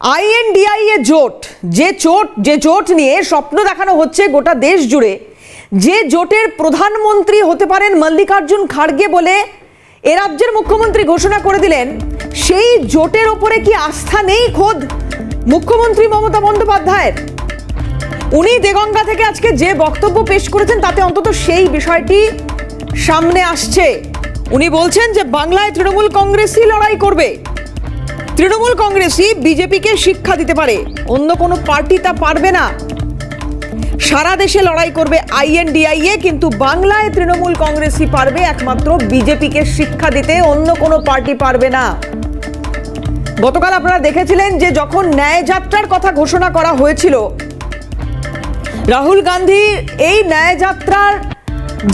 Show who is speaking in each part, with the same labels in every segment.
Speaker 1: INDI এ জোট, যে চোট, যে জোট নিয়ে স্বপ্ন দেখানো হচ্ছে গোটা দেশ জুড়ে, যে জোটের প্রধানমন্ত্রী হতে পারেন মল্লিকার্জুন খাড়গে বলে এ রাজ্যের মুখ্যমন্ত্রী ঘোষণা করে দিলেন, সেই জোটের ওপরে কি আস্থা নেই খোদ? মুখ্যমন্ত্রী মমতা বন্দ্যোপাধ্যায়ের। উনি দেগঙ্গা থেকে আজকে যে বক্তব্য পেশ করেছেন, তাতে অন্তত সেই বিষয়টি সামনে আসছে। উনি বলছেন যে, বাংলায় তৃণমূল কংগ্রেসই লড়াই করবে। তৃণমূল কংগ্রেসই বিজেপিকে শিক্ষা দিতে পারে। অন্য কোনো পার্টি তা পারবে না। সারা দেশে লড়াই করবে আইএনডিআইএ, কিন্তু বাংলায় তৃণমূল কংগ্রেসই পারবে একমাত্র বিজেপিকে শিক্ষা দিতে, অন্য কোনো পার্টি পারবে না। গতকাল আপনারা দেখেছিলেন যে যখন ন্যায় যাত্রার কথা ঘোষণা করা হয়েছিল, রাহুল গান্ধী এই ন্যায় যাত্রার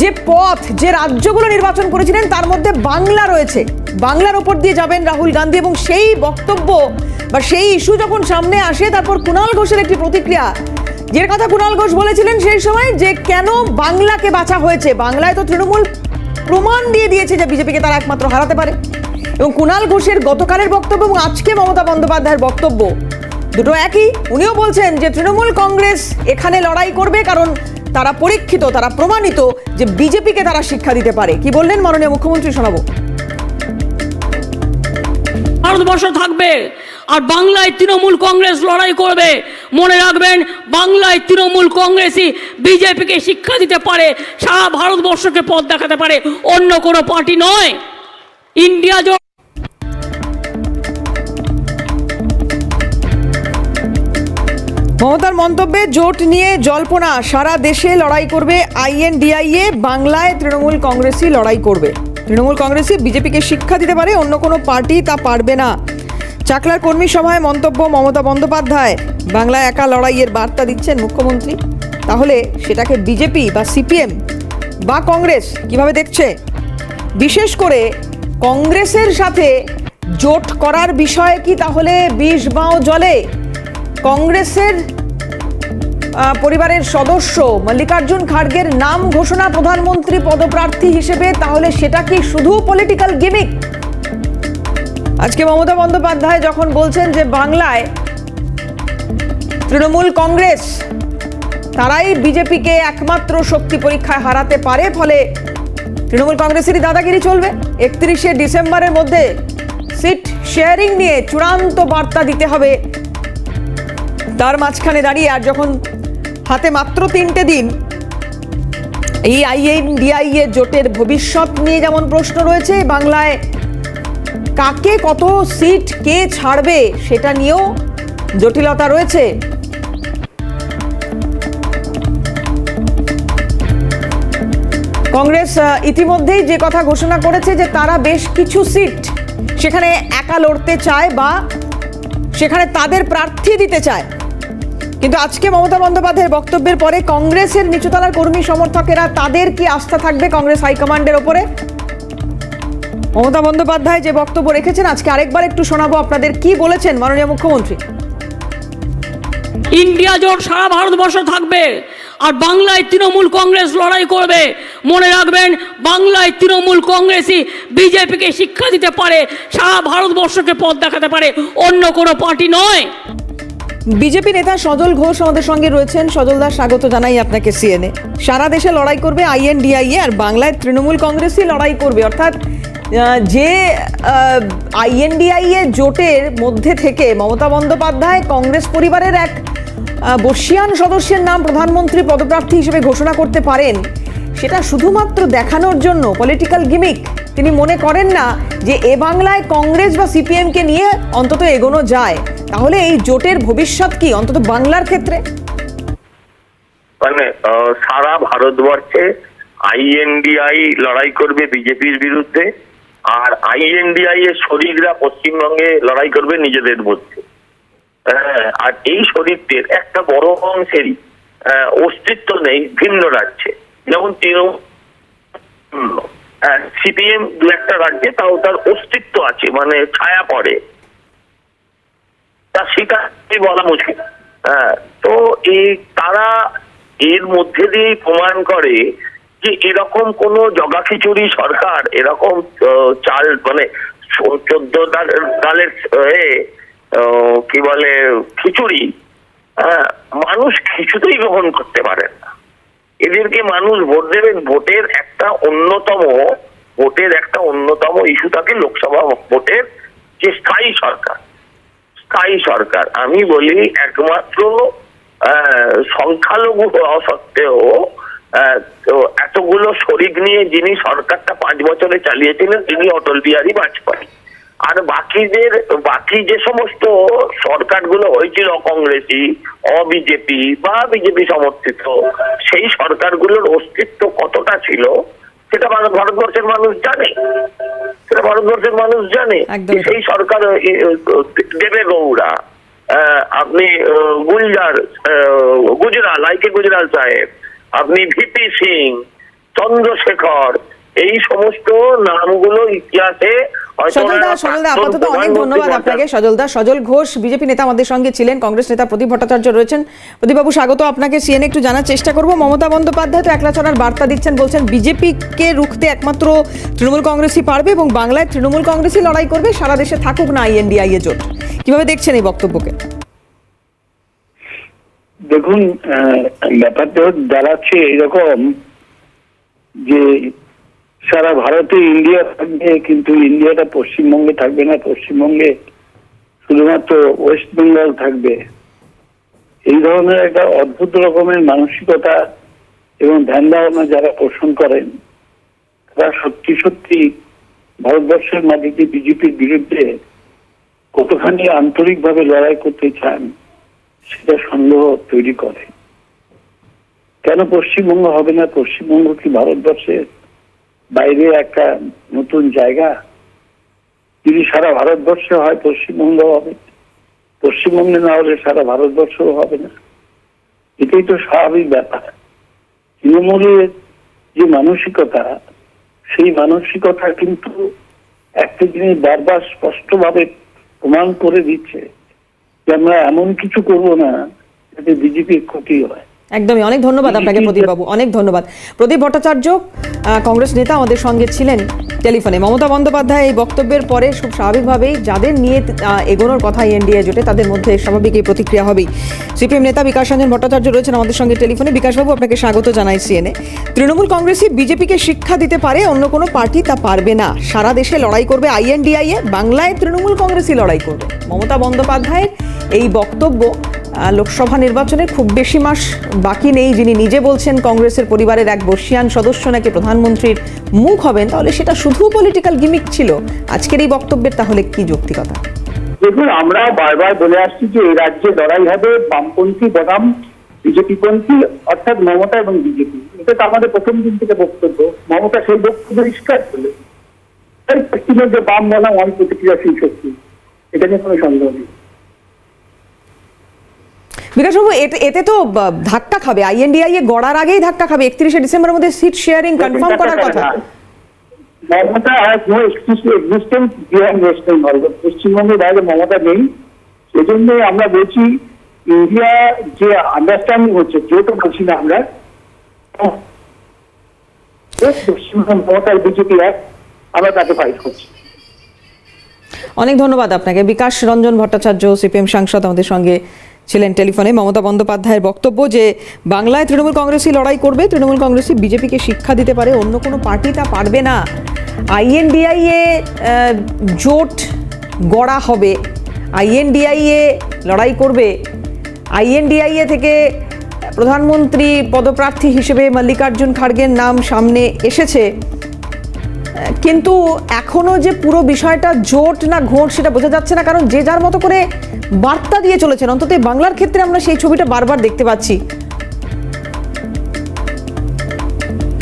Speaker 1: যে পথ, যে রাজ্যগুলো নির্বাচন করেছিলেন, তার মধ্যে বাংলা রয়েছে। বাংলার ওপর দিয়ে যাবেন রাহুল গান্ধী এবং সেই বক্তব্য বা সেই ইস্যু যখন সামনে আসে, তারপর কুণাল ঘোষের একটি প্রতিক্রিয়া। যে কথা কুণাল ঘোষ বলেছিলেন সেই সময় যে, কেন বাংলাকে বাঁচা হয়েছে? বাংলায় তো তৃণমূল প্রমাণ দিয়ে দিয়েছে যে বিজেপিকে তারা একমাত্র হারাতে পারে। এবং কুণাল ঘোষের গতকালের বক্তব্য এবং আজকে মমতা বন্দ্যোপাধ্যায়ের বক্তব্য দুটো একই। উনিও বলছেন যে, তৃণমূল কংগ্রেস এখানে লড়াই করবে কারণ তারা পরীক্ষিত, তারা প্রমাণিত যে বিজেপিকে তারা শিক্ষা দিতে পারে। কি বললেন মাননীয় মুখ্যমন্ত্রী শোনাবো
Speaker 2: ভারতবর্ষ থাকবে আর বাংলায় তৃণমূল কংগ্রেস লড়াই করবে। মনে রাখবেন, বাংলায় তৃণমূল কংগ্রেসই বিজেপিকে শিক্ষা দিতে পারে, সারা ভারতবর্ষকে পথ দেখাতে পারে। অন্য কোনো পার্টি নয়। ইন্ডিয়া
Speaker 1: মমতার মন্তব্যে জোট নিয়ে জল্পনা। সারা দেশে লড়াই করবে আইএনডিআইএ, বাংলায় তৃণমূল কংগ্রেসই লড়াই করবে। তৃণমূল কংগ্রেসই বিজেপিকে শিক্ষা দিতে পারে, অন্য কোনো পার্টি তা পারবে না। চাকলার কর্মী সভায় মন্তব্য মমতা বন্দ্যোপাধ্যায়। বাংলায় একা লড়াইয়ের বার্তা দিচ্ছেন মুখ্যমন্ত্রী। তাহলে সেটাকে বিজেপি বা সিপিএম বা কংগ্রেস কীভাবে দেখছে? বিশেষ করে কংগ্রেসের সাথে জোট করার বিষয়ে কি তাহলে বিষ বাঁও জলে? কংগ্রেসের পরিবারের সদস্য মল্লিকার্জুন খাড়গের নাম ঘোষণা প্রধানমন্ত্রী পদপ্রার্থী হিসেবে, তাহলে সেটা কি শুধু পলিটিক্যাল গিমিক আজকে মমতা বন্দ্যোপাধ্যায় যখন বলছেন যে বাংলায় তৃণমূল কংগ্রেস, তারাই বিজেপিকে একমাত্র শক্তি পরীক্ষায় হারাতে পারে, ফলে তৃণমূল কংগ্রেসেরই দাদাগিরি চলবে। একত্রিশে ডিসেম্বরের মধ্যে সিট শেয়ারিং নিয়ে চূড়ান্ত বার্তা দিতে হবে তার মাঝখানে দাঁড়িয়ে, আর যখন হাতে মাত্র তিনটে দিন, এই আইএনডিআই এর জোটের ভবিষ্যৎ নিয়ে যেমন প্রশ্ন রয়েছে, বাংলায় কাকে কত সিট কে ছাড়বে সেটা নিয়েও জটিলতা রয়েছে। কংগ্রেস ইতিমধ্যেই যে কথা ঘোষণা করেছে যে তারা বেশ কিছু সিট সেখানে একা লড়তে চায় বা সেখানে তাদের প্রার্থী দিতে চায়। কিন্তু আজকে মমতা বন্দ্যোপাধ্যায়ের বক্তব্যের পরে কংগ্রেসের নিচুতলার কর্মী সমর্থকেরা, তাদের কি আস্থা থাকবে কংগ্রেস হাইকমান্ডের ওপরে? মমতা বন্দ্যোপাধ্যায় যে বক্তব্য রেখেছেন, আজকে আরেকবার একটু শোনাবো আপনাদের কি বলেছেন মাননীয় মুখ্যমন্ত্রী।
Speaker 2: ইন্ডিয়া জোট সারা ভারতবর্ষ থাকবে আর বাংলায় তৃণমূল কংগ্রেস লড়াই করবে। মনে রাখবেন, বাংলায় তৃণমূল কংগ্রেসই বিজেপিকে শিক্ষা দিতে পারে, সারা ভারতবর্ষকে পথ দেখাতে পারে, অন্য কোনো পার্টি নয়।
Speaker 1: বিজেপি নেতা সজল ঘোষ আমাদের সঙ্গে রয়েছেন। সজল দাস স্বাগত জানাই আপনাকে সিএনএ সারা দেশে লড়াই করবে আইএনডিআইএ আর বাংলায় তৃণমূল কংগ্রেসই লড়াই করবে। অর্থাৎ যে আইএনডিআইএ জোটের মধ্যে থেকে মমতা বন্দ্যোপাধ্যায় কংগ্রেস পরিবারের এক বর্ষিয়ান সদস্যের নাম প্রধানমন্ত্রী পদপ্রার্থী হিসেবে ঘোষণা করতে পারেন, সেটা শুধুমাত্র দেখানোর জন্য পলিটিক্যাল গিমিক তিনি মনে করেন না যে এ বাংলায় কংগ্রেস বা সিপিএমকে নিয়ে অন্তত এগোনো যায়। তাহলে এই জোটের ভবিষ্যৎ কি? অন্তত বাংলার ক্ষেত্রে?
Speaker 3: মানে সারা ভারতবর্ষে আইএনডিআই লড়াই করবে বিজেপির বিরুদ্ধে আর আইএনডিআই এর শরীররা পশ্চিমবঙ্গে লড়াই করবে নিজেদের মধ্যে। হ্যাঁ, আর এই শরীরদের একটা বড় অংশেরই অস্তিত্ব নেই ভিন্ন রাজ্যে। যেমন তৃণমূল সিপিএম দু একটা রাজ্যে তাও তার অস্তিত্ব আছে মানে ছায়া পড়ে। তা সেটা বলা মুশকিল? হ্যাঁ তো এই তারা এর মধ্যে দিয়েই প্রমাণ করে যে এরকম কোন জগা খিচুড়ি সরকার এরকম চাল মানে চোদ্দ ডালের কি বলে খিচুড়ি হ্যাঁ, মানুষ কিছুতেই গ্রহণ করতে পারেন না। এদেরকে মানুষ ভোট দেবেন ভোটের একটা অন্যতম ভোটের একটা অন্যতম ইস্যু থাকে লোকসভা ভোটের যে স্থায়ী সরকার। স্থায়ী সরকার। আমি বলি একমাত্র সংখ্যালঘু হওয়া সত্ত্বেও এতগুলো শরিক নিয়ে যিনি সরকারটা পাঁচ বছরে চালিয়েছিলেন, তিনি অটল বিহারী বাজপেয়ী। আর বাকিদের, বাকি যে সমস্ত সরকারগুলো হয়েছিল, কংগ্রেসি, অবিজেপি বা বিজেপি সমর্থিত, সেই সরকারগুলোর অস্তিত্ব কতটা ছিল সেটা ভারতবর্ষের মানুষ জানে। সেটা ভারতবর্ষের মানুষ জানে সেই সরকার দেবে গৌড়া। আপনি গুলজার গুজরাল আইকে গুজরাল সাহেব আপনি ভিপি সিং চন্দ্রশেখর এই সমস্ত নামগুলো ইতিহাসে হয়তো
Speaker 1: সজল দা
Speaker 3: ওনারা
Speaker 1: সজল আপাতত অনেক ধন্যবাদ আপনাকে। সজল দা সজল ঘোষ বিজেপি নেতা আমাদের সঙ্গে ছিলেন কংগ্রেস নেতা প্রদীপ ভট্টাচার্য রয়েছেন। প্রদীপবাবু স্বাগত আপনাকে। সিএনএ একটু জানার চেষ্টা করব। মমতা বন্দ্যোপাধ্যায় তো একলা চড়ার বার্তা দিচ্ছেন বলছেন বিজেপিকে রুখতে একমাত্র তৃণমূল কংগ্রেসই পারবে এবং বাংলায় তৃণমূল কংগ্রেসই লড়াই করবে। সারা দেশে থাকুক না আইএনডিআইএ জোট। কীভাবে দেখছেন এই বক্তব্যকে?
Speaker 4: দেখুন ব্যাপারটা দাঁড়াচ্ছে এরকম যে সারা ভারতে ইন্ডিয়া থাকবে, কিন্তু ইন্ডিয়াটা পশ্চিমবঙ্গে থাকবে না। পশ্চিমবঙ্গে শুধুমাত্র ওয়েস্ট বেঙ্গল থাকবে। এই ধরনের একটা অদ্ভুত রকমের মানসিকতা এবং ধ্যান ধারণা যারা পোষণ করেন, তারা সত্যি সত্যি ভারতবর্ষের মাটিতে বিজেপির বিরুদ্ধে কতখানি আন্তরিকভাবে লড়াই করতে চান, সেটা সন্দেহ তৈরি করে। কেন পশ্চিমবঙ্গ হবে না? পশ্চিমবঙ্গ কি ভারতবর্ষের বাইরে একটা নতুন জায়গা। যদি সারা ভারতবর্ষে হয় পশ্চিমবঙ্গ হবে। পশ্চিমবঙ্গে না হলে সারা ভারতবর্ষ হবে না। এটাই তো স্বাভাবিক ব্যাপার। তৃণমূলের যে মানসিকতা, সেই মানসিকতা কিন্তু একটা জিনিস বারবার স্পষ্টভাবে প্রমাণ করে দিচ্ছে যে আমরা এমন কিছু করব না যাতে বিজেপির ক্ষতি হয়।
Speaker 1: একদমই। অনেক ধন্যবাদ আপনাকে প্রদীপ বাবু অনেক ধন্যবাদ। প্রদীপ ভট্টাচার্য কংগ্রেস নেতা আমাদের সঙ্গে ছিলেন টেলিফোনে। মমতা বন্দ্যোপাধ্যায় এই বক্তব্যের পরে খুব স্বাভাবিকভাবেই যাদের নিয়ে এগোনোর কথা এনডিএ জোটে, তাদের মধ্যে স্বাভাবিক এই প্রতিক্রিয়া হবেই। সিপিএম নেতা বিকাশ রঞ্জন ভট্টাচার্য রয়েছেন আমাদের সঙ্গে টেলিফোনে। বিকাশবাবু, আপনাকে স্বাগত জানাই সিএনএ। তৃণমূল কংগ্রেসই বিজেপিকে শিক্ষা দিতে পারে, অন্য কোনো পার্টি তা পারবে না। সারা দেশে লড়াই করবে আইএনডিআইএ, বাংলায় তৃণমূল কংগ্রেসই লড়াই করবে। মমতা বন্দ্যোপাধ্যায়ের এই বক্তব্য লোকসভা নির্বাচনের খুব বেশি মাস বাকি নেই, যিনি নিজে বলছেন কংগ্রেসের পরিবারের এক বর্ষিয়ান সদস্য নাকি প্রধানমন্ত্রীর মুখ হবেন, তাহলে সেটা শুধু পলিটিক্যাল গিমিক ছিল। আজকের এই বক্তব্যের তাহলে কি যৌক্তিকতা?
Speaker 4: দেখুন, আমরা বারবার বলে আসছি যে এই রাজ্যে লড়াই হবে, বামপন্থী বনাম বিজেপি পন্থী অর্থাৎ মমতা এবং বিজেপি। এটা তো আমাদের প্রথম দিন থেকে বক্তব্য। মমতা সেই বক্তব্য পরিষ্কার করলেন। তাই পশ্চিমবঙ্গে বাম বনাম অনেক প্রতিক্রিয়াশীল শক্তি। এটা নিয়ে কোনো সন্দেহ নেই।
Speaker 1: বিকাশবাবু এতে এতে তো ধাক্কা খাবে আইএনডিআইএ গড়ার আগেই ধাক্কা খাবে একত্রিশে ডিসেম্বরের মধ্যে সিট শেয়ারিং কনফার্ম করার কথা
Speaker 4: Mamata has no existence beyond West Bengal পশ্চিমবঙ্গের বাইরে মমতা নেই সেজন্যই আমরা বলছি ইন্ডিয়া যে আন্ডারস্ট্যান্ডিং হচ্ছে যেহেতু বলছি না আমরা পশ্চিমবঙ্গ মমতার বিজেপি এক আমরা তাকে ফাইট করছি
Speaker 1: অনেক ধন্যবাদ আপনাকে বিকাশ রঞ্জন ভট্টাচার্য সিপিএম সাংসদ আমাদের সঙ্গে ছিলেন টেলিফোনে মমতা বন্দ্যোপাধ্যায়ের বক্তব্য যে, বাংলায় তৃণমূল কংগ্রেসই লড়াই করবে, তৃণমূল কংগ্রেসই বিজেপিকে শিক্ষা দিতে পারে, অন্য কোনো পার্টি তা পারবে না। আইএনডিআইএ জোট গড়া হবে, আইএনডিআইএ লড়াই করবে। আইএনডিআইএ থেকে প্রধানমন্ত্রী পদপ্রার্থী হিসেবে মল্লিকার্জুন খাড়গের নাম সামনে এসেছে। কিন্তু এখনও যে পুরো বিষয়টা জোট না ঘোট সেটা বোঝা যাচ্ছে না, কারণ যে যার মতো করে বার্তা দিয়ে চলেছেন, অন্তত বাংলার ক্ষেত্রে আমরা সেই ছবিটা বারবার দেখতে পাচ্ছি।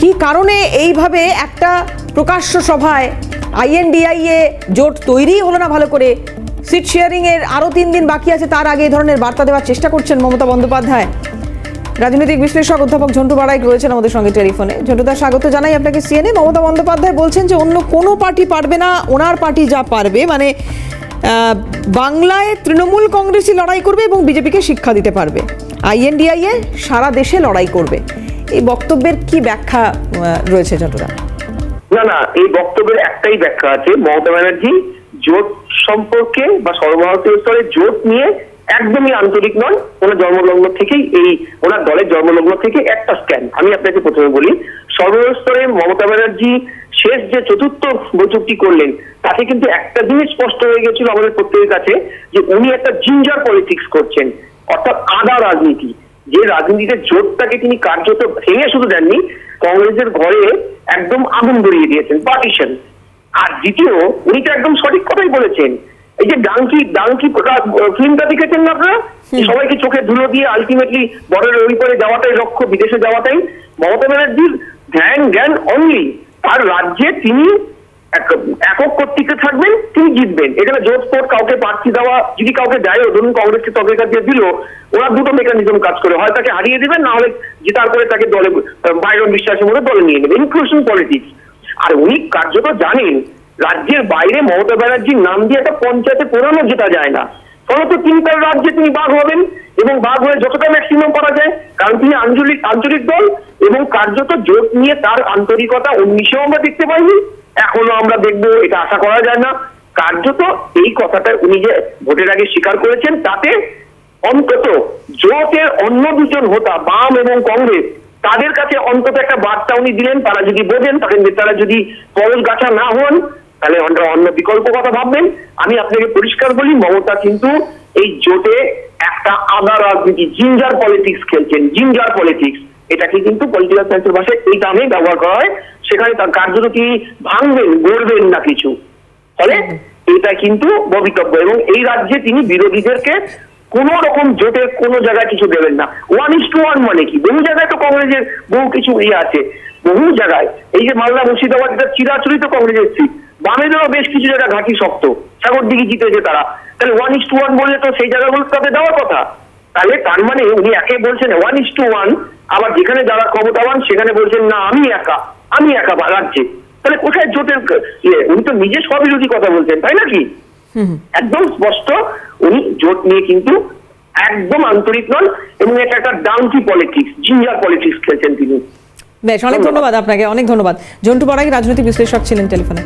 Speaker 1: কি কারণে এইভাবে একটা প্রকাশ্য সভায় আইএনডিআই এ জোট তৈরি হলো না ভালো করে? সিট শেয়ারিং এর আরও তিন দিন বাকি আছে, তার আগে এই ধরনের বার্তা দেওয়ার চেষ্টা করছেন মমতা বন্দ্যোপাধ্যায়। রাজনৈতিক বিশ্লেষক অধ্যাপক ঝন্টু বাড়াইক রয়েছেন আমাদের সঙ্গে টেলিফোনে। ঝন্টুদার স্বাগত জানাই আপনাকে সিএনএ। মমতা বন্দ্যোপাধ্যায় বলছেন যে, অন্য কোনো পার্টি পারবে না, ওনার পার্টি যা পারবে মানে বাংলায় তৃণমূল কংগ্রেসই লড়াই করবে এবং বিজেপিকে শিক্ষা দিতে পারবে। আইএনডিআইএ সারা দেশে লড়াই করবে। এই বক্তব্যের কি ব্যাখ্যা রয়েছে ঝন্টুদা
Speaker 5: না না, এই বক্তব্যের একটাই ব্যাখ্যা আছে। মমতা ব্যানার্জি জোট সম্পর্কে বা সর্বভারতীয় স্তরে জোট নিয়ে একদমই আন্তরিক নন ওনার জন্মলগ্ন থেকেই এই, ওনার দলের জন্মলগ্ন থেকে একটা স্ক্যান আমি আপনাকে প্রথমে বলি, সর্বস্তরে মমতা ব্যানার্জি শেষ যে চতুর্থ বৈঠকটি করলেন, তাতে কিন্তু একটা জিনিস স্পষ্ট হয়ে গেছিল আমাদের প্রত্যেকের কাছে, যে উনি একটা জিঞ্জার পলিটিক্স করছেন, অর্থাৎ আদা রাজনীতি। যে রাজনীতিতে জোটটাকে তিনি কার্যত ভেঙে শুধু দেননি, কংগ্রেসের ঘরে একদম আগুন ধরিয়ে দিয়েছেন পার্টিশন আর দ্বিতীয়, উনি তো একদম সঠিক কথাই বলেছেন এই যে ডাঙ্কি ডাঙ্কি ফিল্মটা দেখেছেন না আপনারা? সবাইকে চোখে ধুলো দিয়ে আলটিমেটলি বর্ডারের ওই করে যাওয়াটাই লক্ষ্য বিদেশে যাওয়াটাই। মমতা ব্যানার্জির ধ্যান জ্ঞান অনলি তার রাজ্যে তিনি এক- একক কর্তৃত্বে থাকবেন তিনি জিতবেন। এখানে জোট স্পোর্ট কাউকে প্রার্থী দেওয়া যদি কাউকে দেয় ধরুন কংগ্রেসকে তবেকা দিয়ে দিল ওরা দুটো মেকানিজম কাজ করে। হয় তাকে হারিয়ে দেবেন না হলে জেতার করে তাকে দলে বাইরন বিশ্বাসের মধ্যে দলে নিয়ে নেবে ইনক্লুশন পলিটিক্স আর উনি কার্যত জানেন রাজ্যের বাইরে মমতা ব্যানার্জির নাম দিয়ে একটা পঞ্চায়েতে পুরানো জেতা যায় না। ফলত তিনি তার রাজ্যে তিনি বাঘ হবেন এবং বাঘ হয়ে যতটা ম্যাক্সিমাম করা যায়, কারণ তিনি আঞ্চলিক আঞ্চলিক দল এবং কার্যত জোট নিয়ে তার আন্তরিকতা উনিশেও আমরা দেখতে পাইনি এখনও আমরা দেখব, এটা আশা করা যায় না। কার্যত এই কথাটা উনি যে ভোটের আগে স্বীকার করেছেন, তাতে অন্তত জোটের অন্য দুজন হোতা, বাম এবং কংগ্রেস, তাদের কাছে অন্তত একটা বার্তা উনি দিলেন, তারা যদি বোঝেন, তাদের নেতারা যদি পরশ গাছা না হন তাহলে অন্য অন্য বিকল্প কথা ভাববেন। আমি আপনাকে পরিষ্কার বলি, মমতা কিন্তু এই জোটে একটা আদা রাজনীতি, জিঞ্জার পলিটিক্স খেলছেন। জিঞ্জার পলিটিক্স এটাকে কিন্তু পলিটিক্যাল সায়েন্সের ভাষায় এই নামে ব্যবহার করা হয়। সেখানে তার কার্যত তিনি ভাঙবেন, গড়বেন না কিছু? ফলে এটা কিন্তু ভবিতব্য। এবং এই রাজ্যে তিনি বিরোধীদেরকে কোন রকম জোটের কোন জায়গায় কিছু দেবেন না। ওয়ান ইস টু ওয়ান মানে কি? বহু জায়গায় তো কংগ্রেসের বহু কিছু ইয়ে আছে। বহু জায়গায়। এই যে মালদা মুর্শিদাবাদ চিরাচরিত কংগ্রেসের সিট বামেদেরও বেশ কিছু জায়গা ঘাঁটি শক্ত। সাগর দিকে জিতেছে তারা। তাহলে ওয়ান ইস টু ওয়ান বললে তো সেই জায়গাগুলো তাদের দেওয়ার কথা। তাহলে তার মানে উনি একে বলছেন ওয়ান ইস টু ওয়ান আবার যেখানে যারা ক্ষমতাবান সেখানে বলছেন না আমি একা আমি একা রাজ্যে। তাহলে কোথায় জোটের ইয়ে? উনি তো নিজে স্ববিরোধী কথা বলছেন তাই নাকি? একদম স্পষ্ট উনি জোট নিয়ে কিন্তু একদম আন্তরিক নন এবং এটা একটা ডাউনটি পলিটিক্স জিঞ্জার পলিটিক্স খেলছেন তিনি।
Speaker 1: বেশ অনেক ধন্যবাদ। আপনাকে অনেক ধন্যবাদ। জন্টু বড়াই রাজনৈতিক বিশ্লেষক ছিলেন টেলিফোনে।